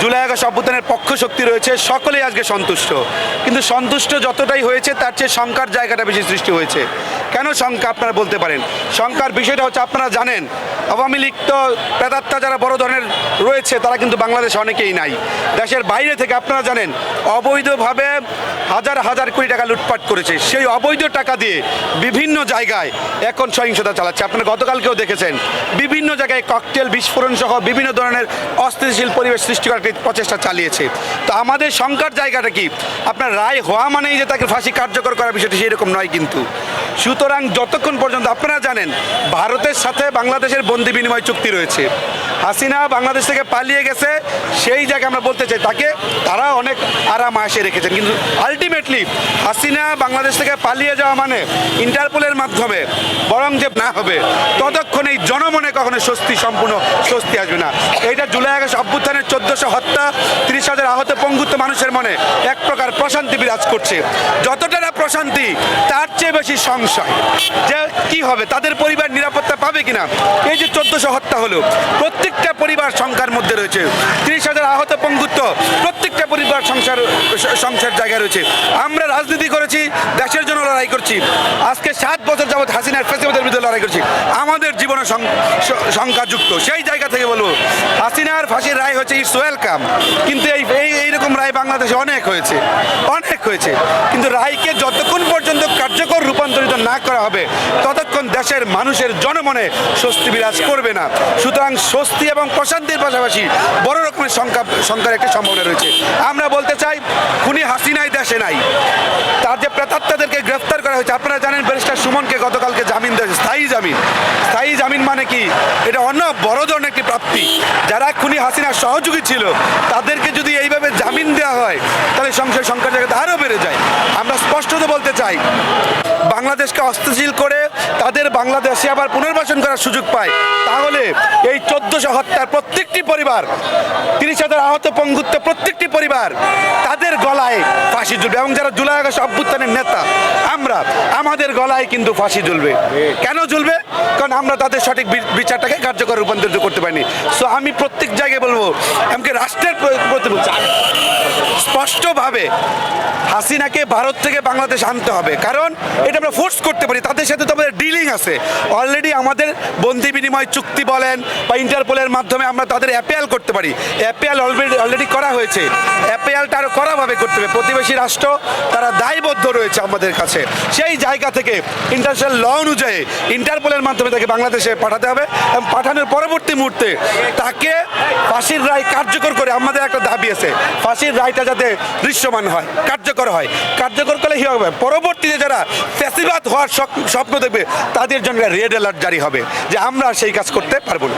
July August অভ্যুত্থানের পক্ষ শক্তি রয়েছে, সকলেই আজকে সন্তুষ্ট। কিন্তু সন্তুষ্ট যতটাই হয়েছে, তার চেয়ে শঙ্কার জায়গাটা বেশি সৃষ্টি হয়েছে। কেন শঙ্কা আপনারা বলতে পারেন? শঙ্কার বিষয়টা হচ্ছে, আপনারা জানেন, আওয়ামী লীগ তো প্রেতাত্মা যারা বড় ধরনের রয়েছে, তারা কিন্তু বাংলাদেশে অনেকেই নাই। দেশের বাইরে থেকে আপনারা জানেন, অবৈধভাবে হাজার হাজার কোটি টাকা লুটপাট করেছে। সেই অবৈধ টাকা দিয়ে বিভিন্ন জায়গায় এখন সহিংসতা চালাচ্ছে। আপনারা গতকালকেও দেখেছেন, বিভিন্ন জায়গায় ককটেল বিস্ফোরণ সহ বিভিন্ন ধরনের অস্থিতিশীল পরিবেশ সৃষ্টি করার একটি প্রচেষ্টা চালিয়েছে। তো আমাদের শঙ্কার জায়গাটা কি? আপনার রায় হওয়া মানেই যে তাকে ফাঁসি কার্যকর করার বিষয়টি সেই রকম নয় কিন্তু। সুতরাং যতক্ষণ পর্যন্ত আপনারা জানেন, ভারতের সাথে বাংলাদেশের বন্দি বিনিময় চুক্তি রয়েছে। হাসিনা বাংলাদেশ থেকে পালিয়ে গেছে, সেই জায়গায় আমরা বলতে চাই, তাকে তারা অনেক আরাম আসে রেখেছেন। কিন্তু আলটিমেটলি হাসিনা বাংলাদেশ থেকে পালিয়ে যাওয়া মানে ইন্টারপোলের মাধ্যমে, বরং যে না হবে, ততক্ষণ এই জনমনে কখনো স্বস্তি সম্পূর্ণ স্বস্তি আসবে না। এইটা জুলাই আগস্ট অভ্যুত্থানের চোদ্দশো হত্যা, তিরিশ হাজার আহত পঙ্গুত্ব মানুষের মনে এক প্রকার প্রশান্তি বিরাজ করছে। যতটা প্রশান্তি, তার চেয়ে বেশি সংশয় যে কি হবে? তাদের পরিবার নিরাপত্তা পাবে কিনা? এই যে চোদ্দশো হত্যা হলো, প্রত্যেকটা পরিবার সংখ্যার মধ্যে রয়েছে। তিরিশ হাজার আহত পঙ্গুত্ব প্রত্যেকটা পরিবার, সংসার সংসার জায়গায় রয়েছে। আমরা রাজনীতি করেছি, দেশের জন্য লড়াই করছি। আজকে সাত বছর যাবৎ হাসিনার ফেসিবাদের বিরুদ্ধে লড়াই করছি। আমাদের জীবনে সংখ্যাযুক্ত সেই জায়গা থেকে বলব, হাসিনার ফাঁসির রায় হচ্ছে ইটস ওয়েলকাম কিন্তু এই এই, এইরকম রায় বাংলাদেশে অনেক হয়েছে। অনেক হয়েছে। কিন্তু রায়কে যতক্ষণ পর্যন্ত কার্যকর রূপান্তরিত না করা হবে, ততক্ষণ দেশের মানুষের জনমনে স্বস্তি বিরাজ করবে না। সুতরাং স্বস্তি এবং প্রশান্তির পাশাপাশি বড় রকমের সংখ্যা, সংখ্যার একটি সম্ভাবনা রয়েছে। আমরা বলতে চাই, খুনি হাসিনাই দেশে নাই। তার যে প্রেতাত্মাদেরকে গ্রেফতার করা হয়েছে, আপনারা জানেন ব্যারিস্টার সুমনকে গতকালকে জামিন দিয়েছে স্থায়ী জামিন। স্থায়ী জামিন মানে কি? এটা অন্য বড় ধরনের একটি প্রাপ্তি। যারা খুনি হাসিনার সহযোগী ছিল, তাদেরকে যদি এইভাবে জামিন দেওয়া হয়, তাহলে সংসার সংখ্যার জায়গাতে আরও বেড়ে যায়। আমরা স্পষ্টত বলতে চাই বাংলাদেশকে অস্থিতিশীল করে তাদের বাংলাদেশে আবার পুনর্বাসন করার সুযোগ পায়। তাহলে এই চোদ্দশো হত্যার প্রত্যেকটি পরিবার, তিরিশ হাজার আহত পঙ্গুত্ব প্রত্যেকটি পরিবার, তাদের গলায় ফাঁসি ঝুলবে। এবং যারা জুলাই আগস্ট অভ্যুত্থানের নেতা, আমরা, আমাদের গলায় কিন্তু ফাঁসি ঝুলবে। কেন ঝুলবে? কারণ আমরা তাদের সঠিক বিচারটাকে কার্যকর রূপান্তরিত করতে পারিনি। সো আমি প্রত্যেক জায়গায় বলব এমনকি রাষ্ট্রের প্রতি বলছি, স্পষ্টভাবে হাসিনাকে ভারত থেকে বাংলাদেশ আনতে হবে। কারণ এটা আমরা ফোর্স করতে পারি তাদের সাথে তো আমাদের ডিলিং আছে। অলরেডি আমাদের বন্দি বিনিময় চুক্তি বলেন বা ইন্টারপোলের মাধ্যমে আমরা তাদের অ্যাপেল করতে পারি। অ্যাপেল অলরেডি অলরেডি করা হয়েছে। অ্যাপেলটা আরও কড়াভাবে করতে হবে। প্রতিবেশী রাষ্ট্র তারা দায়বদ্ধ রয়েছে আমাদের কাছে। সেই জায়গা থেকে ইন্টারন্যাশনাল ল অনুযায়ী ইন্টারপোলের মাধ্যমে তাকে বাংলাদেশে পাঠাতে হবে এবং পাঠানোর পরবর্তী মুহূর্তে তাকে ফাঁসির রায় কার্যকর করে আমাদের একটা দাবি আছে, ফাঁসির রায়টা যাতে দৃশ্যমান হয়, কার্যকর হয়। কার্যকর করলে কি হবে? পরবর্তীতে যারা ফ্যাসিবাদ হওয়ার স্বপ্ন দেখবে, তাদের জন্য রেড অ্যালার্ট জারি হবে যে আমরা সেই কাজ করতে পারব না।